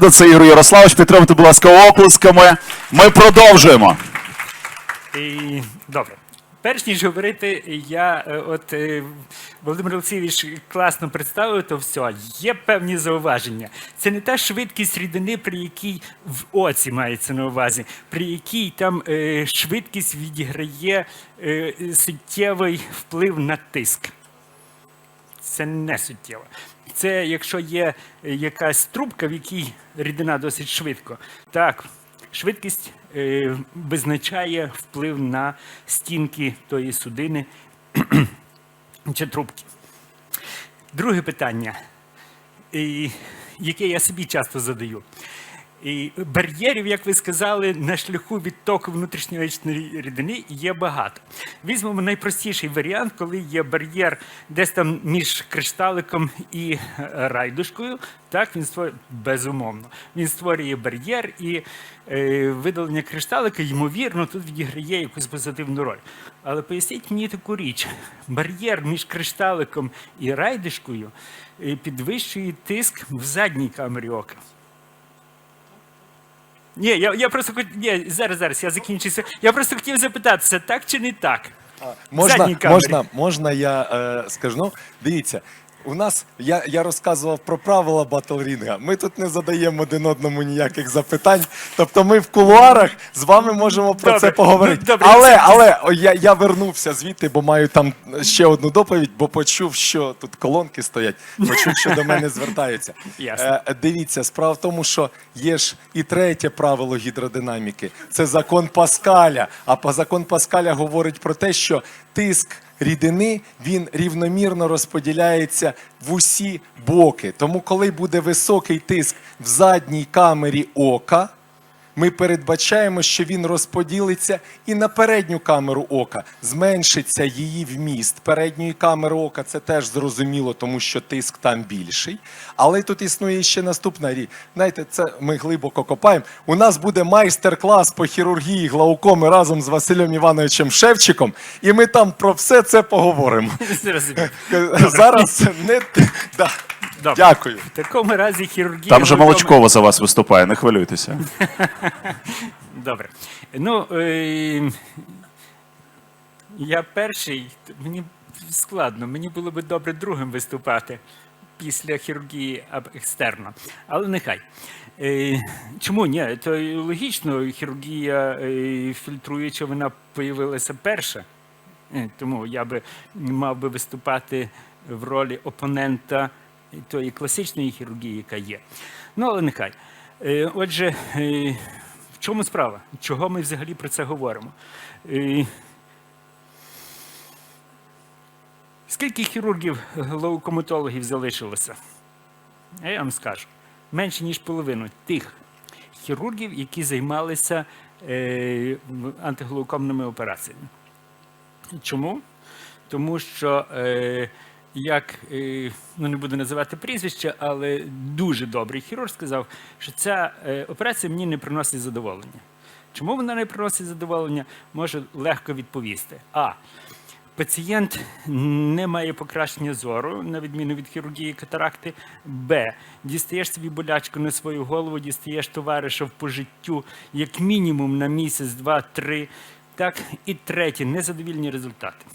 це Ігор Ярославович. Підтримайте, будь ласка, оплесками. Ми продовжуємо. І, добре. Перш ніж говорити, я е, от е, Володимир Олексійович класно представив то все. Є певні зауваження. Це не та швидкість рідини, при якій в оці мається на увазі, при якій там е, швидкість відіграє суттєвий вплив на тиск. Це не суттєво. Це якщо є е, якась трубка, в якій рідина досить швидко. Так, швидкість е, визначає вплив на стінки тої судини чи трубки. Друге питання, і, яке я собі часто задаю. І бар'єрів, як ви сказали, на шляху відтоку внутрішньої рідини є багато. Візьмемо найпростіший варіант, коли є бар'єр десь там між кришталиком і е, райдушкою. Так, він створює безумовно. Він створює бар'єр і е, видалення кришталика, ймовірно, тут відіграє якусь позитивну роль. Але поясніть мені таку річ: бар'єр між кришталиком і райдушкою е, підвищує тиск в задній камері ока. Ні, я, я просто хот- ні, зараз, зараз, я закінчуся. Я просто хотів запитатися, так чи не так? Можна, Задній камері. можна, можна я е, скажу? Ну, дивіться, у нас я, я розказував про правила батлрінга. Ми тут не задаємо один одному ніяких запитань. Тобто ми в кулуарах з вами можемо про Добре, це поговорити. добре, але але я, я вернувся звідти, бо маю там ще одну доповідь, бо почув, що тут колонки стоять, почув, що до мене звертаються. Ясно. Е, Дивіться, справа в тому, що є ж і третє правило гідродинаміки це закон Паскаля. А по закон Паскаля говорить про те, що тиск рідини він рівномірно розподіляється в усі боки. Тому, коли буде високий тиск в задній камері ока, ми передбачаємо, що він розподілиться і на передню камеру ока, зменшиться її вміст. Передньої камери ока це теж зрозуміло, тому що тиск там більший. Але тут існує ще наступна річ. Знаєте, це ми глибоко копаємо. У нас буде майстер-клас по хірургії глаукоми разом з Василем Івановичем Шевчиком, і ми там про все це поговоримо. Зараз не да. Добре. дякую. В такому разі хірургія. Там же Молочкова за вас виступає, не хвилюйтеся. Добре. Ну, е, я перший, мені складно, мені було би добре другим виступати після хірургії екстерно. Але нехай. Е, чому ні? То логічно, хірургія е, фільтруюча, вона появилася перша. Е, Тому я би мав би виступати в ролі опонента тої класичної хірургії, яка є. Ну, але нехай. Е, Отже, е, в чому справа? Чого ми взагалі про це говоримо? Е, Скільки хірургів глаукометологів залишилося? Я вам скажу. Менше, ніж половину тих хірургів, які займалися е, антиглаукомними операціями. Чому? Тому що, е, як е, ну не буду називати прізвище, але дуже добрий хірург сказав, що ця е, операція мені не приносить задоволення. Чому вона не приносить задоволення, можу легко відповісти. А. Пацієнт не має покращення зору, на відміну від хірургії катаракти. Б. Дістаєш собі болячку на свою голову, дістаєш товариша по життю як мінімум на місяць, два, три. Так, і третє незадовільні результати.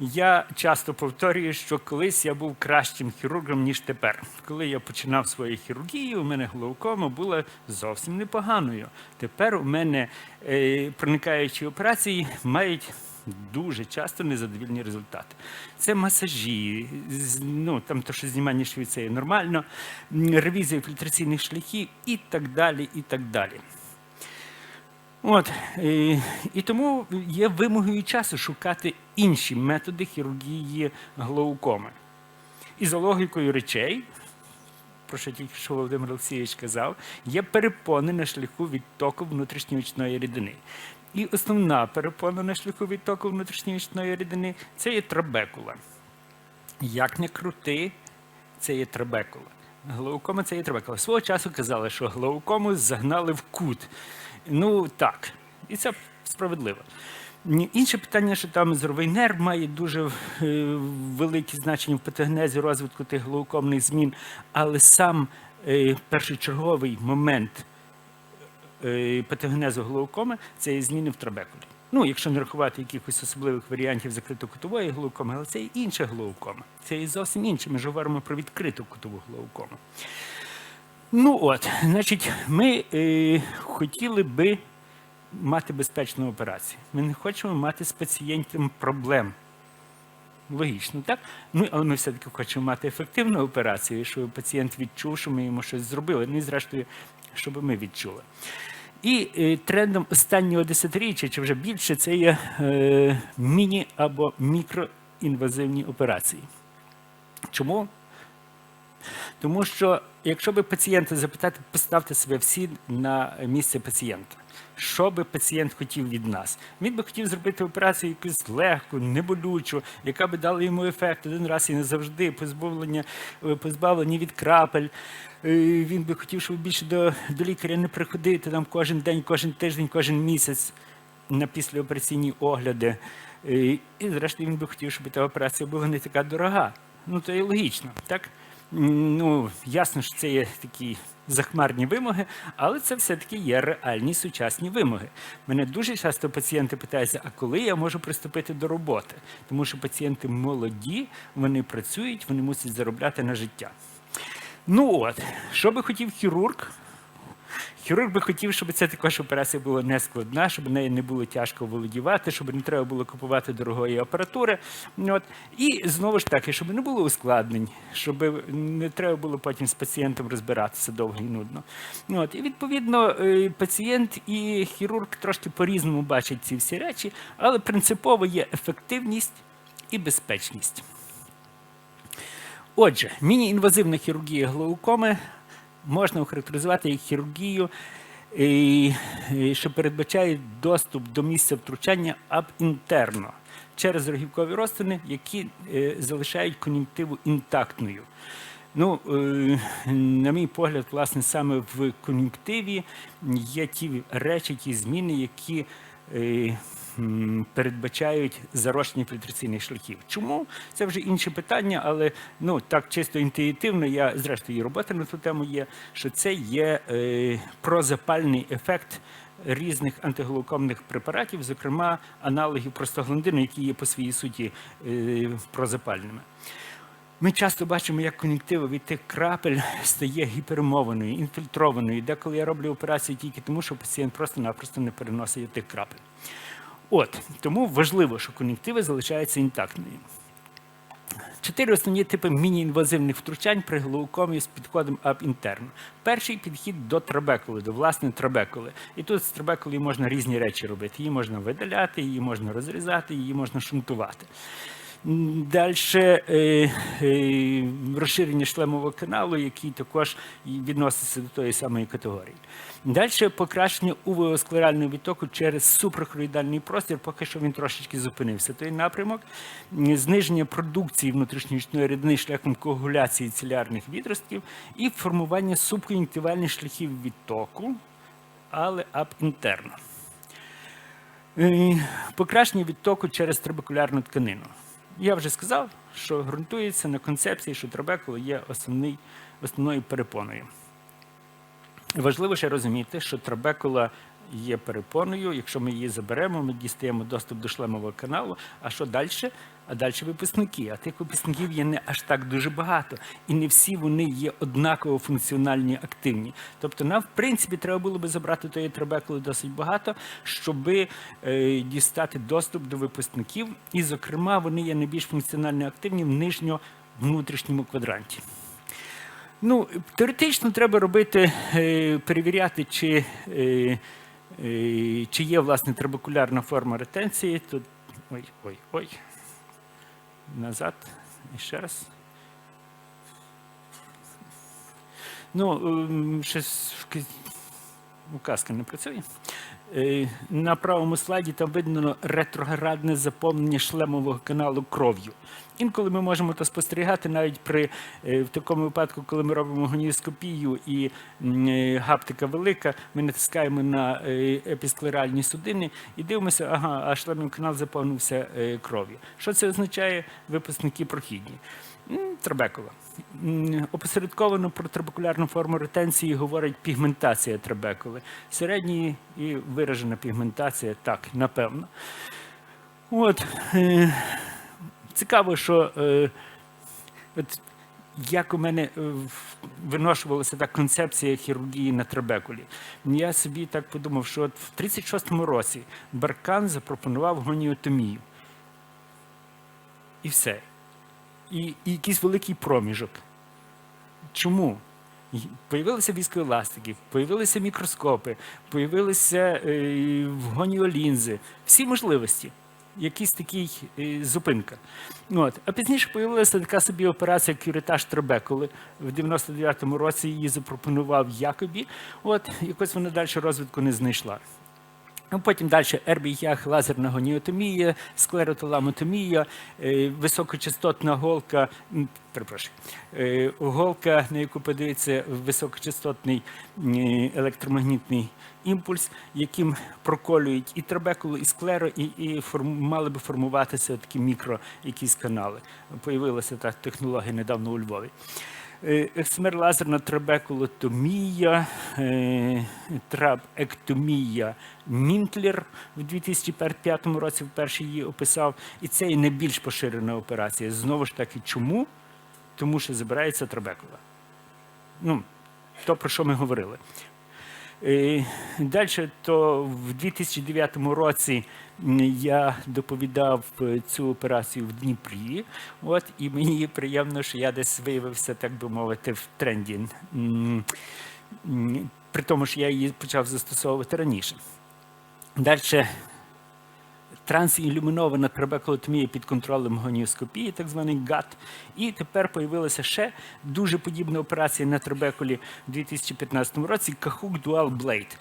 Я часто повторюю, що колись я був кращим хірургом, ніж тепер. Коли я починав свою хірургію, у мене глаукома була зовсім непоганою. Тепер у мене е, проникаючі операції мають дуже часто незадовільні результати. Це масажі, ну там то, що знімання швіцею нормально, ревізія фільтраційних шляхів і так далі. і так далі. От, і, і тому є вимогою часу шукати інші методи хірургії глаукоми. І за логікою речей, про що тільки що Володимир Олексійович казав, є перепони на шляху відтоку внутрішньоочної рідини. І основна перепона на шляху відтоку внутрішньоочної рідини це є трабекула. Як не крути, це є трабекула. Глаукома це є трабекула. Свого часу казали, що глаукому загнали в кут. Ну так, і це справедливо. Інше питання, що там зоровий нерв має дуже е, велике значення в патогенезі розвитку тих глаукомних змін, але сам е, першочерговий момент е, патогенезу глаукоми це зміни в трабекулі. Ну, якщо не рахувати якихось особливих варіантів закритокутової глаукоми, але це і інша глаукома. Це і зовсім інше. Ми ж говоримо про відкриту кутову глаукому. Ну от, значить, ми е, хотіли би мати безпечну операцію. Ми не хочемо мати з пацієнтом проблем. Логічно, так? Ну, але ми все-таки хочемо мати ефективну операцію, щоб пацієнт відчув, що ми йому щось зробили. Ну і зрештою, щоб ми відчули. І е, трендом останнього десятиріччя, чи вже більше, це є е, міні- або мікроінвазивні операції. Чому? Тому що, якщо би пацієнта запитати, поставте себе всі на місце пацієнта. Що би пацієнт хотів від нас? Він би хотів зробити операцію якусь легку, неболючу, яка би дала йому ефект один раз і назавжди, позбавлення, е, позбавлення від крапель. Е, Він би хотів, щоб більше до, до лікаря не приходити там кожен день, кожен тиждень, кожен місяць на післяопераційні огляди. Е, І, зрештою, він би хотів, щоб та операція була не така дорога. Ну, то і логічно, так? Ну, ясно, що це є такі захмарні вимоги, але це все-таки є реальні сучасні вимоги. Мене дуже часто пацієнти питаються, а коли я можу приступити до роботи? Тому що пацієнти молоді, вони працюють, вони мусять заробляти на життя. Ну от, що би хотів хірург? Хірург би хотів, щоб ця також операція була не складна, щоб нею не було тяжко володівати, щоб не треба було купувати дорогої апаратури. От. І знову ж таки, щоб не було ускладнень, щоб не треба було потім з пацієнтом розбиратися довго і нудно. От. І відповідно е, пацієнт і хірург трошки по-різному бачать ці всі речі, але принципово є ефективність і безпечність. Отже, міні-інвазивна хірургія глаукоми можна охарактеризувати як хірургію, що передбачає доступ до місця втручання абінтерно через рогівкові розтини, які е, залишають кон'юнктиву інтактною. Ну, е, на мій погляд, власне, саме в кон'юнктиві є ті речі, ті зміни, які е, передбачають зарощення фільтраційних шляхів. Чому? Це вже інше питання, але ну так чисто інтуїтивно, я зрештою робота на ту тему є, що це є е, прозапальний ефект різних антиглаукомних препаратів, зокрема аналогів простагландину, які є по своїй суті е, прозапальними. Ми часто бачимо, як кон'юнктива від тих крапель стає гіпермованою, інфільтрованою. Деколи я роблю операцію тільки тому, що пацієнт просто-напросто не переносить тих крапель. От, тому важливо, що кон'юнктива залишаються інтактними. Чотири основні типи міні-інвазивних втручань при глаукомі з підходом ап-інтерн. Перший підхід до трабекули, до власне трабекули. І тут з трабекулою можна різні речі робити. Її можна видаляти, її можна розрізати, її можна шунтувати. Далі е, е, розширення шлемового каналу, який також відноситься до тої самої категорії. Далі покращення увеосклерального відтоку через супрахроїдальний простір, поки що він трошечки зупинився. Той напрямок, зниження продукції внутрішньої рідини шляхом коагуляції цілярних відростків і формування субкон'юнктивальних шляхів відтоку, але абінтерно. Е, Покращення відтоку через трабекулярну тканину. Я вже сказав, що ґрунтується на концепції, що трабекула є основний, основною перепоною. Важливо ще розуміти, що трабекула є перепоною. Якщо ми її заберемо, ми дістаємо доступ до шлемового каналу. А що далі? А далі випускники. А тих випускників є не аж так дуже багато. І не всі вони є однаково функціональні, активні. Тобто, нам, в принципі, треба було би забрати тої трабекули досить багато, щоб е, дістати доступ до випускників. І, зокрема, вони є найбільш функціонально активні в нижньо-внутрішньому квадранті. Ну, теоретично треба робити, е, перевіряти, чи, е, чи є власне трабекулярна форма ретенції. Тут ой, ой, ой. Назад. І ще раз. Ну, ем, щось указка не працює. Е, На правому слайді там видно ретроградне заповнення шлемового каналу кров'ю. Інколи ми можемо то спостерігати навіть при е, в такому випадку, коли ми робимо гоніскопію і е, гаптика велика, ми натискаємо на епісклеральні судини і дивимося, ага, а шлемний канал заповнився кров'ю. Що це означає? Випускники прохідні. М, Опосередковано про трабекулярну форму ретенції говорить пігментація трабекули. Середньої і виражена пігментація, так, напевно. От, е, цікаво, що е, от, як у мене е, виношувалася та концепція хірургії на трабекулі. Я собі так подумав, що от в 36-му році Баркан запропонував гоніотомію. І все. І, і якийсь великий проміжок. Чому? Появилися військоеластики, появилися мікроскопи, появилися е, гоніолінзи, всі можливості. Якийсь такий е, зупинка. От. А пізніше появилася така собі операція кюритаж трабекули. В 99-му році її запропонував Якобі. От, якось вона далі розвитку не знайшла. Ну, потім далі РБЯХ, лазерна гоніотомія, склероталамотомія, е, високочастотна голка, перепрошую, е, голка, на яку подається високочастотний е, електромагнітний імпульс, яким проколюють і трабекулу, і склеро, і, і форм, мали би формуватися такі мікро якісь канали. Появилася та технологія недавно у Львові. Е, Ексмер-лазерна трабекулотомія, е, трабектомія Мінтлер в 2005 році вперше її описав. І це і найбільш поширена операція. Знову ж таки, чому? Тому що забирається трабекула. Ну, то, про що ми говорили. Далі, то в 2009 році я доповідав е, цю операцію в Дніпрі. От, і мені приємно, що я десь виявився, так би мовити, в тренді. При тому, що я її почав застосовувати раніше. Далі трансілюмінована трабекулотомія під контролем гоніоскопії, так званий ГАТ. І тепер появилася ще дуже подібна операція на трабекулі у 2015 році Кахук Dual Blade.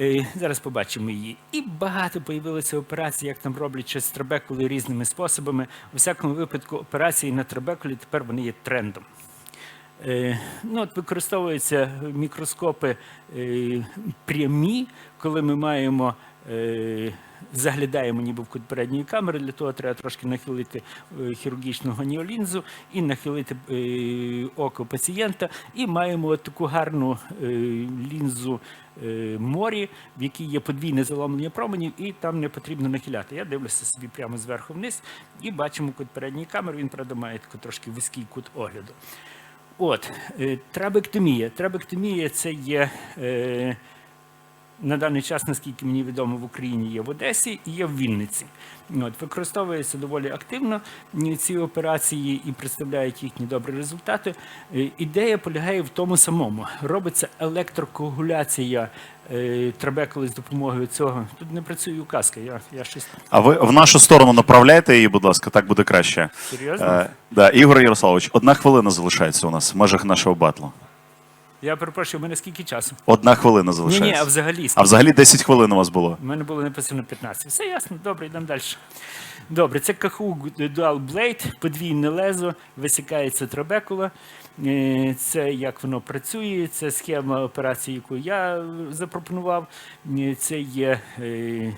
Е, Зараз побачимо її. І багато появилося операцій, як там роблять щось з трабекули різними способами. У всякому випадку, операції на трабекулі тепер вони є трендом. Е, Ну, от використовуються мікроскопи е, прямі, коли ми маємо, заглядаємо ніби в кут передньої камери, для того треба трошки нахилити е, хірургічну гоніолінзу і нахилити е, око пацієнта, і маємо таку гарну е, лінзу морі, в якій є подвійне заломлення променів, і там не потрібно нахиляти. Я дивлюся собі прямо зверху вниз і бачимо кут передньої камери, він, правда, має таку трошки вузький кут огляду. От, трабектомія. Трабектомія це є на даний час, наскільки мені відомо, в Україні є в Одесі і є в Вінниці. От, використовуються доволі активно ці операції і представляють їхні добрі результати. Е, ідея полягає в тому самому. Робиться електрокоагуляція е, трабекули з допомогою цього. Тут не працює указка, я, я щось А ви в нашу сторону направляйте її, будь ласка, так буде краще. серйозно. Е, да, Ігор Ярославович, одна хвилина залишається у нас в межах нашого батлу. Я перепрошую, у мене скільки часу? Одна хвилина залишається. ні, а взагалі А взагалі 10 хвилин у вас було. У мене було написано 15. Все ясно, добре, йдемо далі. Добре, це Каху Dual Blade, подвійне лезо, висікається трабекула. Е, Це як воно працює, це схема операції, яку я запропонував. Е, Це є е,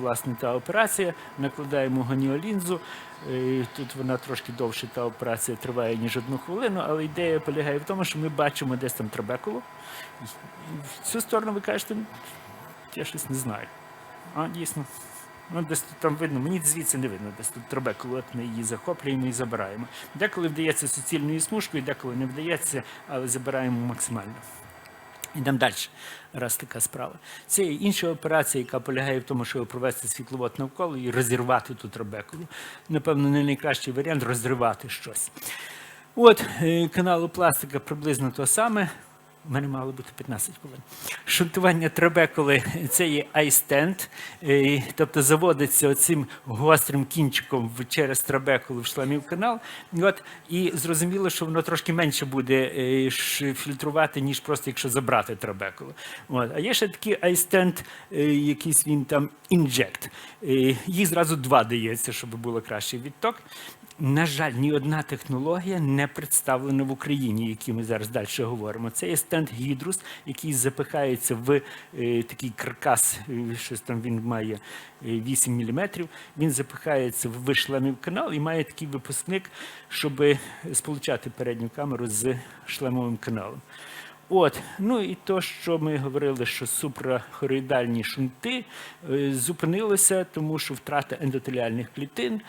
власне та операція. Накладаємо гоніолінзу. Е, Тут вона трошки довше та операція триває, ніж одну хвилину, але ідея полягає в тому, що ми бачимо десь там трабекулу. В цю сторону ви кажете, я щось не знаю. А, дійсно. Ну, десь тут там видно, мені звідси не видно, десь тут трабекулу, от ми її захоплюємо і забираємо. Деколи вдається суцільною смужкою, деколи не вдається, але забираємо максимально. Йдемо далі, раз така справа. Це інша операція, яка полягає в тому, щоб провести світловод навколо і розірвати ту трабекулу. Напевно, не найкращий варіант розривати щось. От, е, каналу пластика приблизно то саме. У мене мало бути 15 хвилин. Шунтування трабекули це є е, тобто заводиться оцим гострим кінчиком через трабекулу в шламів канал. От, і зрозуміло, що воно трошки менше буде е, фільтрувати, ніж просто якщо забрати трабекулу. А є ще такий е, якийсь він там інжект. Їх зразу два дається, щоб було кращий відток. На жаль, ні одна технологія не представлена в Україні, які ми зараз далі говоримо. Це є стенд Гідрус, який запихається в е, такий каркас, е, щось там він має е, 8 мм. Він запихається в шлемів канал і має такий випускник, щоб сполучати передню камеру з шлемовим каналом. От, ну і то, що ми говорили, що супрахороїдальні шунти е, зупинилося, тому що втрата ендотеліальних клітин.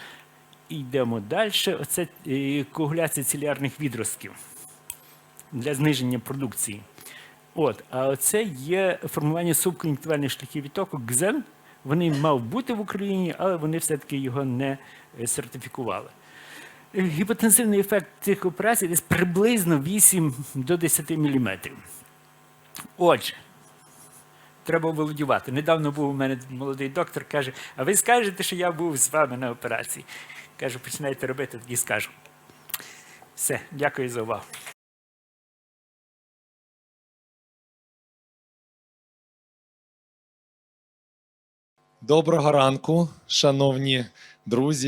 Йдемо далі. Оце е, коагуляція цілярних відростків для зниження продукції. От, а оце є формування субкон'юнктивальних шляхів відтоку ГЗЕН. Вони мав бути в Україні, але вони все-таки його не е, сертифікували. Гіпотензивний ефект цих операцій десь приблизно 8 до 10 мм. Отже, треба володювати. Недавно був у мене молодий доктор, каже: а ви скажете, що я був з вами на операції? Кажу, починайте робити, тоді скажу. Все, дякую за увагу. Доброго ранку, шановні друзі.